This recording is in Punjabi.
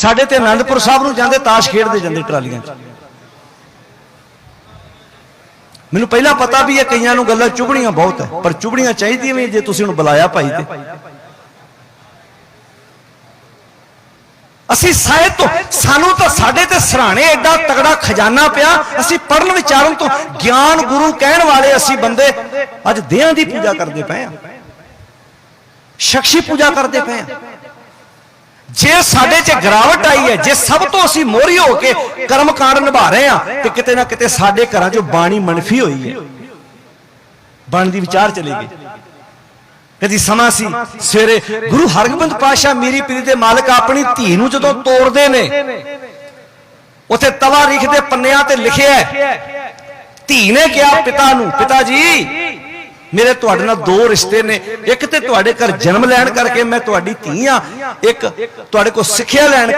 ਸਾਡੇ ਤੇ ਆਨੰਦਪੁਰ ਸਾਹਿਬ ਨੂੰ ਜਾਂਦੇ ਤਾਸ਼ ਖੇਡਦੇ ਜਾਂਦੇ ਟਰਾਲੀਆਂ 'ਚ। ਮੈਨੂੰ ਪਹਿਲਾਂ ਪਤਾ ਵੀ ਇਹ ਕਈਆਂ ਨੂੰ ਗੱਲਾਂ ਚੁਭਣੀਆਂ ਬਹੁਤ ਹੈ ਪਰ ਚੁਭਣੀਆਂ ਚਾਹੀਦੀਆਂ ਵੀ ਜੇ ਤੁਸੀਂ ਹੁਣ ਬੁਲਾਇਆ ਭਾਈ ਤੇ। ਅਸੀਂ ਸਾਹਿਤ ਤੋਂ ਸਾਨੂੰ ਤਾਂ ਸਾਡੇ ਤੇ ਸਰਾਣੇ ਐਡਾ ਤਗੜਾ ਖਜ਼ਾਨਾ ਪਿਆ ਅਸੀਂ ਪੜਨ ਵਿਚਾਰਨ ਤੋਂ ਗਿਆਨ ਗੁਰੂ ਕਹਿਣ ਵਾਲੇ ਅਸੀਂ ਬੰਦੇ ਅੱਜ ਦੇਹਾਂ ਦੀ ਪੂਜਾ ਕਰਦੇ ਪਏ ਆ ਸ਼ਖਸੀ ਪੂਜਾ ਕਰਦੇ ਪਏ ਆ ਜੇ ਸਾਡੇ 'ਚ ਗਿਰਾਵਟ ਆਈ ਹੈ, ਜੇ ਸਭ ਤੋਂ ਅਸੀਂ ਮੋਰੀ ਹੋ ਕੇ ਕਰਮ ਕਾਂਡ ਨਿਭਾ ਰਹੇ ਆ ਤੇ ਕਿਤੇ ਨਾ ਕਿਤੇ ਸਾਡੇ ਘਰਾਂ 'ਚੋਂ ਬਾਣੀ ਮਨਫੀ ਹੋਈ ਹੈ। ਬਾਣੀ ਦੀ ਵਿਚਾਰ ਚਲੇ ਗਈ ਕਦੀ ਸਮਾਂ ਸੀ, ਸਵੇਰੇ ਗੁਰੂ ਹਰਗੋਬਿੰਦ ਪਾਸ਼ਾ ਮੀਰੀ ਪੀਰੀ ਦੇ ਮਾਲਕ ਆਪਣੀ ਧੀ ਨੂੰ ਜਦੋਂ ਤੋੜਦੇ ਨੇ, ਉਥੇ ਤਵਾ ਲਿਖਦੇ ਪੰਨਿਆਂ ਤੇ ਲਿਖਿਆ ਧੀ ਨੇ ਕਿਹਾ, ਪਿਤਾ ਨੂੰ, ਪਿਤਾ ਜੀ ਮੇਰੇ ਤੁਹਾਡੇ ਨਾਲ ਦੋ ਰਿਸ਼ਤੇ ਨੇ। ਇੱਕ ਤੇ ਤੁਹਾਡੇ ਘਰ ਜਨਮ ਲੈਣ ਕਰਕੇ ਮੈਂ ਤੁਹਾਡੀ ਧੀ ਆ ਇੱਕ ਤੁਹਾਡੇ ਕੋਲ ਸਿੱਖਿਆ ਲੈਣ